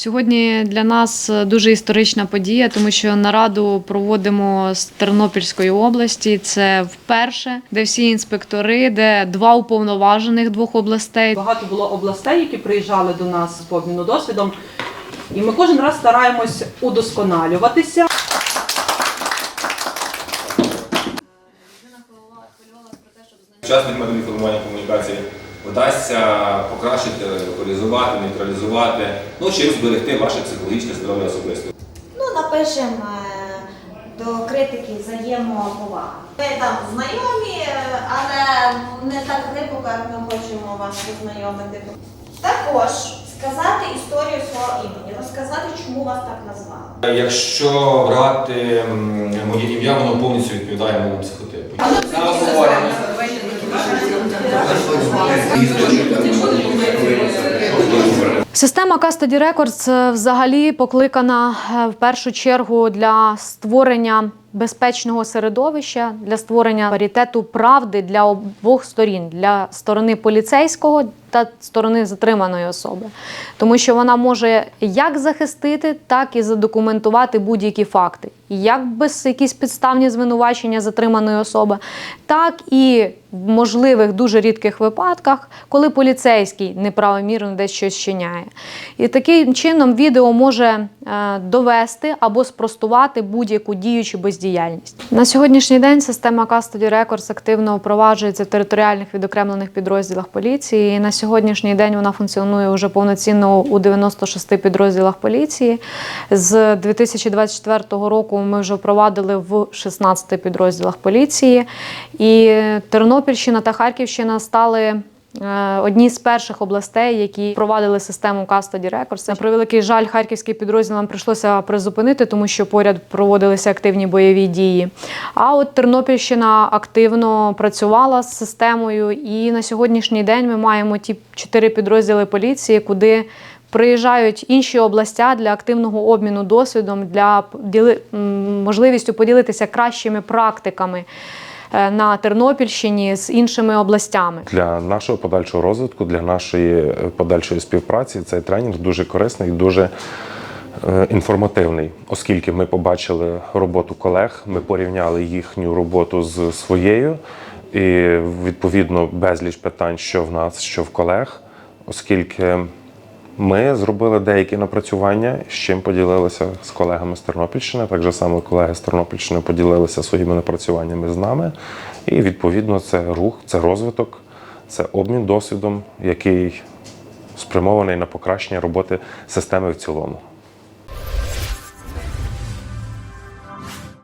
Сьогодні для нас дуже історична подія, тому що нараду проводимо з Тернопільської області. Це вперше, де всі інспектори, де два уповноважених двох областей. Багато було областей, які приїжджали до нас по обміну досвідом, і ми кожен раз стараємось удосконалюватися. Сучасних методів формування комунікації вдасться покращити, локалізувати, нейтралізувати, ну чим зберегти ваше психологічне здоров'я особисто. Ну, напишемо е, до критики взаємоповага. Ми там знайомі, е, але не так глибоко, як ми хочемо вас познайомити. Також сказати історію свого імені, розказати, чому вас так назвали. Якщо брати моє ім'я, воно повністю відповідає моєму психотипу. Система Custody Records е, взагалі покликана е, в першу чергу для створення безпечного середовища, для створення паритету правди для обох сторін, для сторони поліцейського та сторони затриманої особи. Тому що вона може як захистити, так і задокументувати будь-які факти. Як без якісь підставні звинувачення затриманої особи, так і в можливих дуже рідких випадках, коли поліцейський неправомірно десь щось чиняє. І таким чином відео може е, довести або спростувати будь-яку діючу бездіяльність. На сьогоднішній день система Custody Records активно впроваджується в територіальних відокремлених підрозділах поліції. І на сьогоднішній день вона функціонує вже повноцінно у 96 підрозділах поліції. З 2024 року ми вже впровадили в 16 підрозділах поліції. І Тернопільщина та Харківщина стали одні з перших областей, які впровадили систему Custody Records. На превеликий жаль, харківський підрозділ нам прийшлося призупинити, тому що поряд проводилися активні бойові дії. А от Тернопільщина активно працювала з системою, і на сьогоднішній день ми маємо ті чотири підрозділи поліції, куди Приїжджають інші областя для активного обміну досвідом, для можливістю поділитися кращими практиками е, на Тернопільщині з іншими областями. Для нашого подальшого розвитку, для нашої е, подальшої співпраці цей тренінг дуже корисний, дуже е, інформативний, оскільки ми побачили роботу колег, ми порівняли їхню роботу з своєю, і відповідно безліч питань, що в нас, що в колег, оскільки. Ми зробили деякі напрацювання, з чим поділилися з колегами з Тернопільщини. Так само колеги з Тернопільщини поділилися своїми напрацюваннями з нами. І відповідно це рух, це розвиток, це обмін досвідом, який спрямований на покращення роботи системи в цілому.